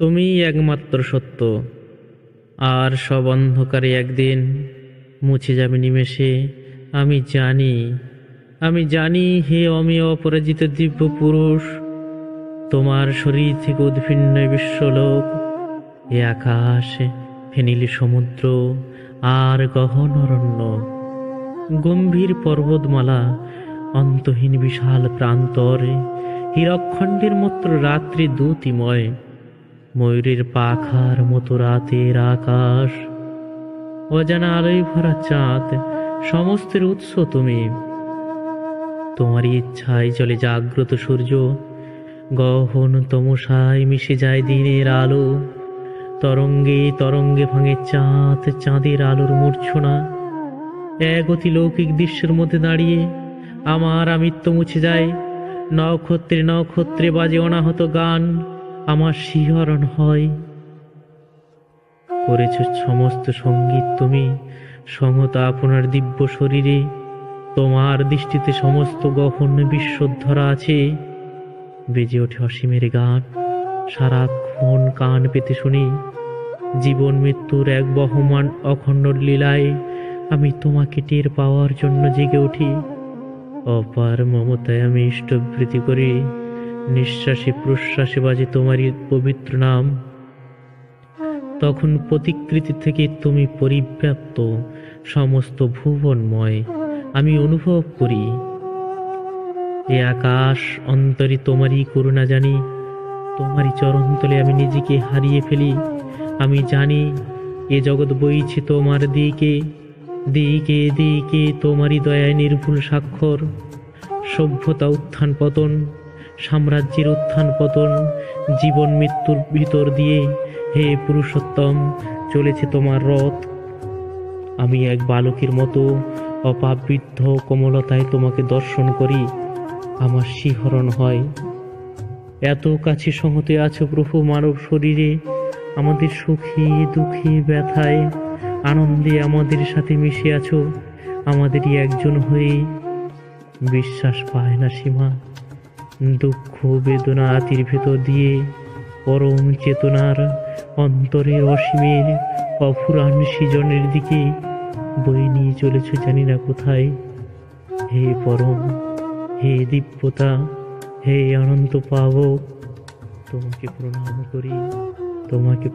তুমিই একমাত্র সত্য। আর সব অন্ধকারে একদিন মুছে যাবে নিমেষে। আমি জানি আমি জানি হে অমি অপরাজিত দিব্য পুরুষ তোমার শরীর থেকে উদ্ভিন্ন বিশ্বলোক এ আকাশ ফেনিলি সমুদ্র আর গহন অরণ্য, গম্ভীর পর্বতমালা, অন্তহীন বিশাল প্রান্তরে, হীরকখণ্ডের মতো রাত্রি দূতিময়। ময়ূরের পাখার মতো রাতের আকাশ। অজানা আলোয় ভরা চাঁদ, সমস্তের উৎস তুমি। তোমার ইচ্ছায় চলে জাগ্রত সূর্য, গহন তমসায় মিশে যায় দিনের আলো। তরঙ্গে তরঙ্গে ভাঙে চাঁদ, চাঁদের আলোর মূর্ছনা। এক অতি লৌকিক দৃশ্যের মধ্যে দাঁড়িয়ে আমার আমিত্ব মুছে যায়। নক্ষত্রে নক্ষত্রে বাজে অনাহত গান। আমার শিহরণ হয়। করেছ সমস্ত সংগীত তুমি সংহত আপনার দিব্য শরীরে। তোমার দৃষ্টিতে সমস্ত গহন বিশ্বধরা আছে। বেজে ওঠে অসীমের গান সারাক্ষণ কান পেতে শুনি। জীবন মৃত্যুর এক বহমান অখণ্ড লীলায় আমি তোমাকে টের পাওয়ার জন্য জেগে উঠি। অপার মমতায় আমি ইষ্টবৃত্তি করি। নিঃশ্বাসে প্রশ্বাসে বাজে তোমারই পবিত্র নাম। তখন প্রতিকৃতি থেকে তুমি পরিব্যাপ্ত সমস্ত ভুবনময় আমি অনুভব করি। এ আকাশ অন্তরে তোমারই করুণা জানি, তোমারই চরণতলে আমি নিজেকে হারিয়ে ফেলি। আমি জানি এ জগৎ বইছে তোমার দিকে দিকে দিকে তোমারই দয়ায় নির্ভুল স্বাক্ষর, সভ্যতা উত্থান পতন সাম্রাজ্যের উত্থান পতন, জীবন মৃত্যুর ভিতর দিয়ে হে পুরুষোত্তম, চলেছে তোমার রথ। আমি এক বালকের মতো অপাবৃদ্ধ কোমলতায় তোমাকে দর্শন করি, আমার শিহরণ হয়। এত কাছে সংহতে আছো প্রভু মানব শরীরে, আমাদের সুখে, দুঃখে ব্যথায়, আনন্দে আমাদের সাথে মিশে আছো, আমাদেরই একজন হয়ে বিশ্বাস পায় না সীমা। দুঃখ বেদনা আতির ভেতর দিয়ে পরম চেতনার অন্তরের অসীমের অফুরান সৃজনের দিকে বই নিয়ে চলেছ জানি না কোথায়। হে পরম, হে দিব্যতা, হে অনন্ত পাব তোমাকে প্রণাম করি, তোমাকে